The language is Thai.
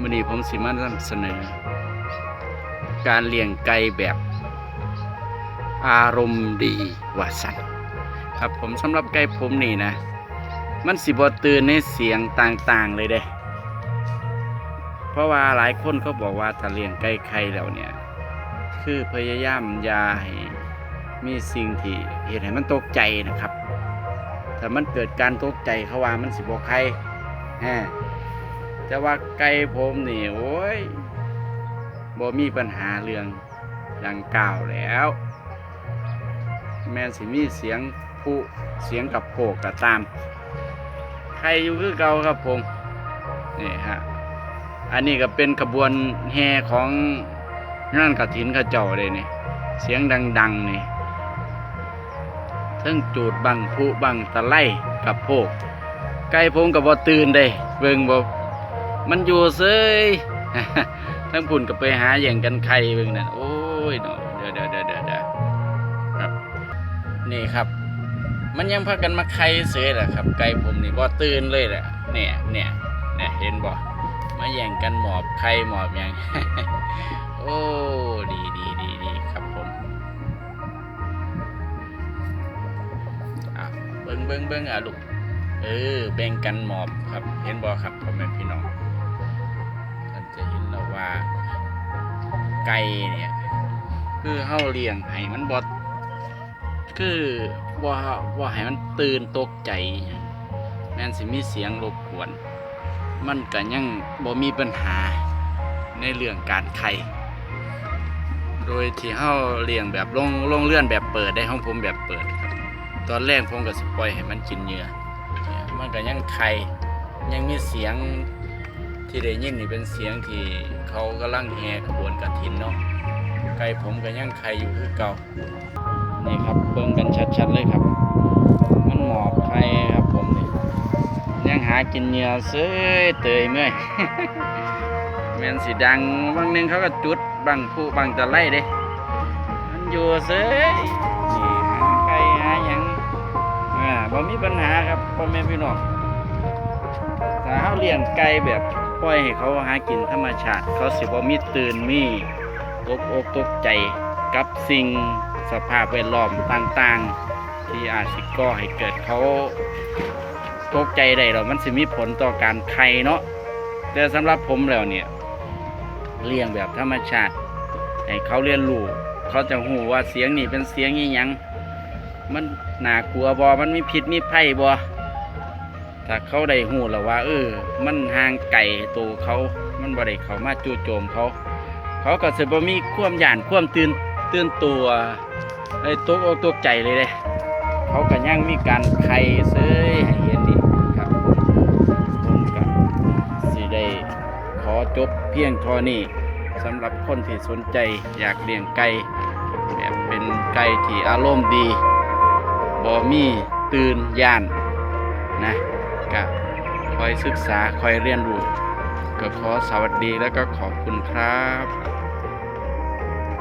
มื่อนี้ผมสิมานำเสนอ การเลี้ยงไก่แบบอารมณ์ดีว่าสันครับผมสำหรับไก่ผมนี่นะ มันสิบอตื่นในเสียงต่างๆเลยเด้ เพราะว่าหลายคนเขาบอกว่าถ้าเลี้ยงไก่ไข่แล้วเนี่ย คือพยายามยาให้มีสิ่งที่เห็นให้มันตกใจนะครับ ถ้ามันเกิดการตกใจเขาว่ามันสิบกไข่ฮะ แต่ว่าไก่ผมนี่โอ้ยบ่มีปัญหาเรื่องดังกล่าวแล้ว แม่นสิมีเสียงผู้เสียงกับโผกก็ตาม ใครอยู่คือเก่าครับผมนี่ฮะอันนี้ก็เป็นขบวนแห่ของงานกฐินเข้าเจ้าเลยนี่เสียงดัง ๆ นี่ทั้งจูดบังผู้บังตะไลกับโพกไก่ผมกับบ่ตื่นเด้เบิ่งบ่ มันอยู่เซยทั้งพุ่นก็ไปหาแย่างกันไข่เบิ่งนั่นโอ้ยเนาะเดี๋ยวเดี๋ยวเดี๋ยวเดี๋ยวครับ นี่ครับ มันยังพากันมาไข่เสยแหละครับ ไก่ผมนี่บ่ตื่นเลยแหละเนี่ยเนี่ยเนี่ยเห็นบ่มาแย่งกันหมอบไข่หมอบหยังโอ้ดีดีดีดีครับผมอะเบิ้งเบิ้งเบิ้งอะลูกเออแบ่งกันหมอบครับ เห็นบ่ครับพ่อแม่พี่น้อง ว่าไก่เนี่ย คือเฮาเลี้ยงให้มันบ่คือว่าว่าให้มันตื่นตกใจ แม่นสิมีเสียงรบกวน มันก็ยังบ่มีปัญหาในเรื่องการไข่ โดยที่เฮาเลี้ยงแบบลงลงเลื่อนแบบเปิดได้ห้องผมแบบเปิดครับ ตอนแรกผมก็สปล่อยให้มันกินเหยื่อมันก็ยังไข่ยังมีเสียง ที่ได้ยินนี่เป็นเสียงที่เขากำลังแห่ขบวนกฐินเนาะไก่ผมก็ยังไข่อยู่คือเก่านี่ครับเบิ่งกันชัดๆเลยครับ มันหมอบไข่ครับผมนี่ยังหากินเหยื่อเซ้ยเตยเมื่อยแมนสีดังบางนึงเขาก็จุดบางผู้บางตะไลเด้มันอยู่เซ้ยนี่หาไก่หาหยังอ่าบ่มีปัญหาครับพ่อแม่พี่น้องถ้าเฮาเลี้ยงไก่แบบ ปล่อยให้เขาหากินธรรมชาติ เขาสิบ่มีตื่นมีตกอกตกใจกับสิ่งสภาพแวดล้อมต่างๆ ที่อาจสิก่อให้เกิดเขาตกใจได้หรอกมันสิมีผลต่อการไข่เนาะแต่สำหรับผมแล้วเนี่ยเลี้ยงแบบธรรมชาติให้เขาเรียนรู้เขาจะหูว่าเสียงนี่เป็นเสียงยี่ยังมันน่ากลัวบอมันมีพิษมีภัยบอ ถ้าเขาได้หูแล้วว่า เออ มันห่างไก่ตัวเขามันบ่ได้เขามาจู่โจมเขา เขาก็จะบ่มีความหยานความตื่นตื่นตัวไอ้ตกอกตกใจเลยเลยเขาก็ยังมีการไข่เซยให้เห็นดีครับผมก็สิได้ขอจบเพียงเท่านี้สำหรับคนที่สนใจอยากเลี้ยงไก่แบบเป็นไก่ที่อารมณ์ดีบ่มีตื่นย่านนะ ก็คอยศึกษาคอยเรียนรู้ก็ขอสวัสดีแล้วก็ขอบคุณครับ